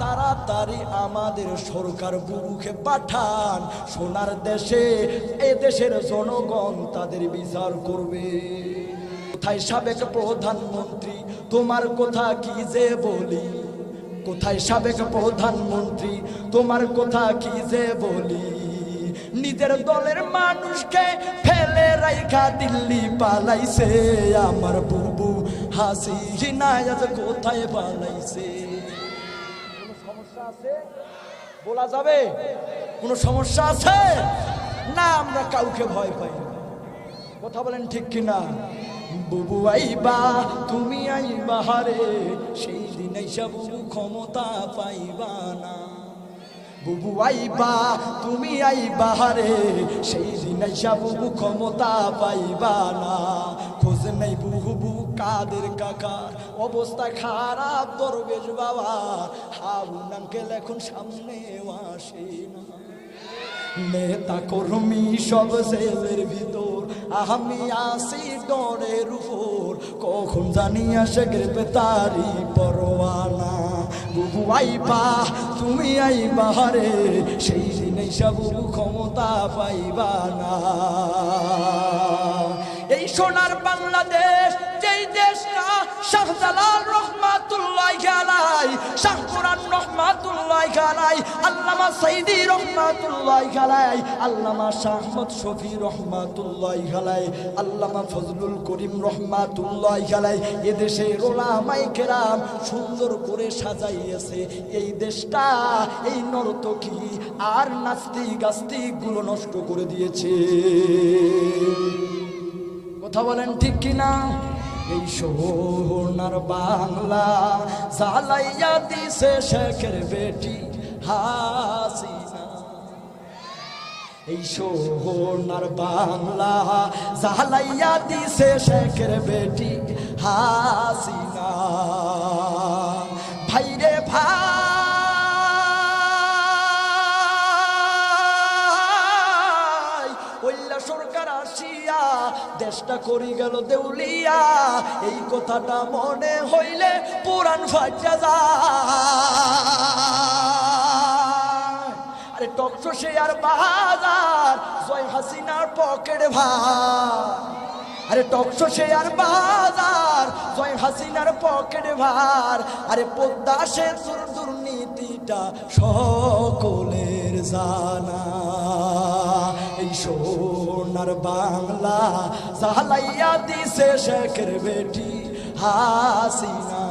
তাড়াতাড়ি আমাদের সরকার বুবুকে পাঠান। সোনার দেশে, এ দেশের জনগণ তাদের বিচার করবে। কোথায় সাবেক প্রধানমন্ত্রী, তোমার কথা কি যে বলি? কোথায় সাবেক প্রধানমন্ত্রী, তোমার কথা কি যে বলি? নিজের দলের মানুষকে ফেলে রাইখা দিল্লি পালাইছে। আমার বুবু হাসি হিনায়াত কোথায় পালাইছে? কোনো সমস্যা আছে? বলা যাবে? কোনো সমস্যা আছে? না, আমরা কাউকে ভয় পাই কথা বলেন ঠিক কিনা? বুবু আইবা, তুমি আইবা হারে, সেই দিন বুবু ক্ষমতা পাইবা না। বুবু আইবা, তুমি আইবা হারে সেই দিন আইসা বুবু ক্ষমতা পাইবা না। খোঁজ নেই বুবু কাদের কাকার। অবস্থা খারাপ দরবেশ বাবা। হাবুন আঙ্কেল এখন সামনে আসে না। নেতা কর্মী সব জেলের ভিতর। আমি আসি ডরের উপর। কখন জানি আসে গ্রেপ্তারি পরোয়ানা। বুবু আইবা তুমি আই বাহারে, সেই দিনে সব ক্ষমতা পাইবা না। এই সোনার বাংলাদেশ, যেই দেশটা শাহজালাল রহমাতুল্লাহ শাহপুরান রহমাতুল্লাহ আল্লামা সাইদি রহমাতুল্লাহ গালাই আল্লামা শাহমদ শফি রহমাতুল্লাহ গালাই আল্লামা ফজলুল করিম রহমাতুল্লাহ গালাই এদেশে ওলামাই কেরাম সুন্দর করে সাজাইয়েছে। এই দেশটা, এই নর্তকী আর নাস্তিক গাস্তিকগুলো নষ্ট করে দিয়েছে। কথা বলেন ঠিক কিনা? এই সোনার বাংলা জালাইয়া দিছে শেখের বেটি হাসিনা। এই সোনার বাংলা জালাইয়া দিছে শেখের বেটি হাসিনা। ভাইরে ভাই দেশটা করি গেল দেউলিয়া। এই কথাটা মনে হইলে পুরাণ ফাটা যায়। আরে টকশো সে আর বাজার, জয় হাসিনার পকেট ভাই আরে টকশো সে আর বাজার, জয় হাসিনার পকেট ভার। আরে পদ্মা সেতুর দুর্নীতিটা সকলের জানা। এই সোনার বাংলা সালাইয়া দিছে শেখের বেটি হাসিনা।